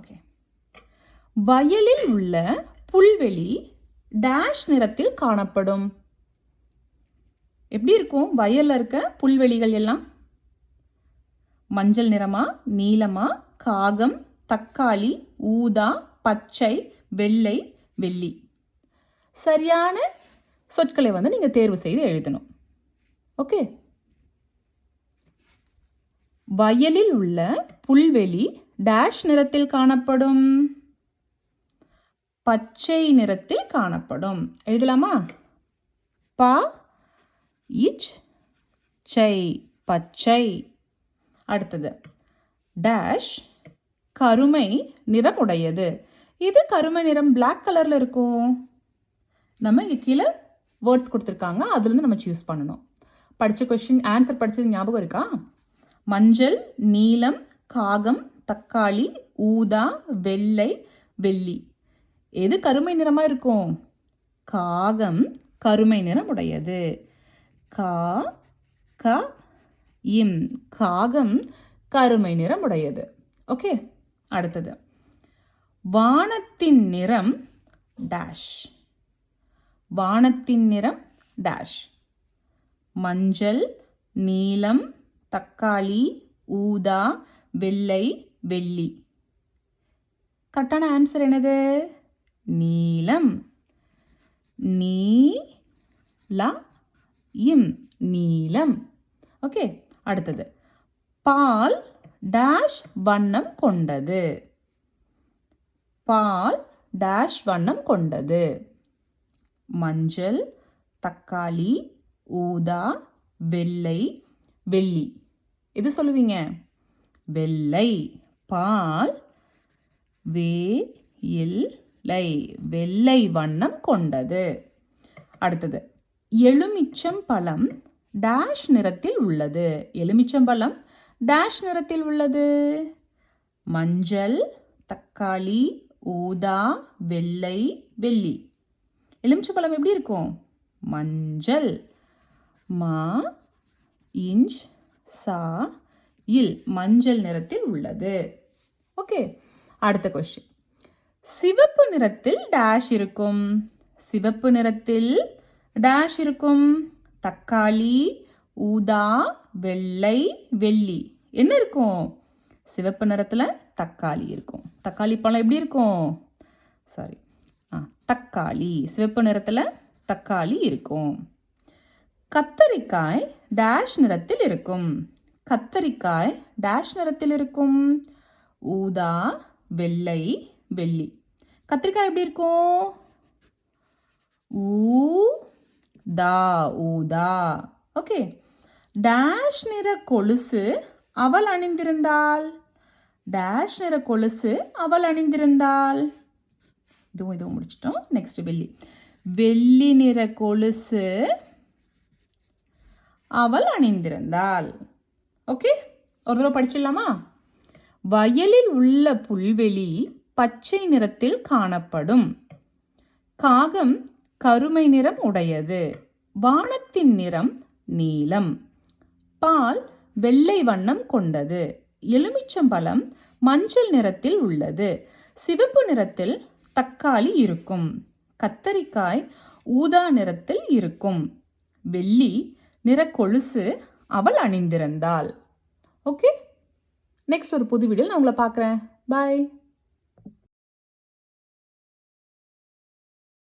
Okay. வயலில் உள்ள புல்வெளி டேஷ் நிறத்தில் காணப்படும். எப்படி இருக்கும்? வயலில் இருக்க புல்வெளிகள் எல்லாம்? மஞ்சள் நிறமா நீளமா காகம் தக்காளி ஊதா பச்சை வெள்ளை வெள்ளி. சரியான சொற்களை வந்து நீங்கள் தேர்வு செய்து எழுதணும். ஓகே? வயலில் உள்ள புல்வெளி டேஷ் நிறத்தில் காணப்படும். பச்சை நிறத்தில் காணப்படும். எழுதலாமா? பா இச் சை பச்சை. அடுத்தது. டேஷ் கருமை நிறம் உடையது இது கருமை நிறம் பிளாக் கலரில் இருக்கும். நம்ம இங்கே கீழே வேர்ட்ஸ் கொடுத்துருக்காங்க. அதுலேருந்து நம்ம சூஸ் பண்ணணும். படித்த கொஷின் ஆன்சர் படித்தது ஞாபகம் இருக்கா? மஞ்சள் நீலம் காகம் தக்காளி ஊதா வெள்ளை வெள்ளி. எது கருமை நிறமாக இருக்கும்? காகம் கருமை நிறம் உடையது. கா க இம். காகம் கருமை நிறம் உடையது. ஓகே அடுத்தது. வானத்தின் நிறம் டேஷ் வானத்தின் நிறம் டேஷ் மஞ்சள் நீலம் தக்காளி ஊதா வெள்ளை வெள்ளி. கரெக்டான ஆன்சர் என்னது? நீலம் நீல இம் நீலம் ஓகே அடுத்தது. பால் டேஷ் வண்ணம் கொண்டது. பால் டேஷ் வண்ணம் கொண்டது. மஞ்சள் தக்காளி ஊதா வெள்ளை வெள்ளி. எது சொல்லுவீங்க? வெள்ளை. பால் வே இல்லை வெள்ளை வண்ணம் கொண்டது. அடுத்தது எலுமிச்சம் பழம் டேஷ் நிறத்தில் உள்ளது. எலுமிச்சம் பழம் டேஷ் நிறத்தில் உள்ளது. மஞ்சள் தக்காளி ஊதா வெள்ளை வெள்ளி. எலுமிச்சம்பழம் எப்படி இருக்கும்? மஞ்சள். மா இஞ்ச் சா இல் மஞ்சள் நிறத்தில் உள்ளது. ஓகே அடுத்த கொஸ்டின் சிவப்பு நிறத்தில் டேஷ் இருக்கும். சிவப்பு நிறத்தில் டேஷ் இருக்கும். தக்காளி ஊதா வெள்ளை வெள்ளி. என்ன இருக்கும்? சிவப்பு நிறத்தில் தக்காளி இருக்கும். தக்காளி பழம் எப்படி இருக்கும்? சாரி ஆ தக்காளி. சிவப்பு நிறத்தில் தக்காளி இருக்கும். கத்தரிக்காய் டேஷ் நிறத்தில் இருக்கும். கத்தரிக்காய் டேஷ் நிறத்தில் இருக்கும். ஊதா வெள்ளை வெள்ளி. கத்திரிக்காய் எப்படி இருக்கும்? ஊ தா ஊதா. ஓகே. டேஷ் நிற கொலுசு அவள் அணிந்திருந்தாள். டேஷ் நிற கொலுசு அவள் அணிந்திருந்தாள். இதுவும் இதுவும் முடிச்சிட்டோம். நெக்ஸ்ட் வெள்ளி. வெள்ளி நிற கொலுசு அவள் அணிந்திருந்தாள். ஓகே ஒரு தடவை படிச்சிடலாமா? வயலில் உள்ள புல்வெளி பச்சை நிறத்தில் காணப்படும். காகம் கருமை நிறம் உடையது. வானத்தின் நிறம் நீலம். பால் வெள்ளை வண்ணம் கொண்டது. எலுமிச்சம்பழம் மஞ்சள் நிறத்தில் உள்ளது. சிவப்பு நிறத்தில் தக்காளி இருக்கும். கத்தரிக்காய் ஊதா நிறத்தில் இருக்கும். வெள்ளி நிற கொலுசு அவள் அணிந்திருந்தாள். ஓகே நெக்ஸ்ட் ஒரு புது வீடியோ நான் உங்களை பார்க்குறேன். பாய்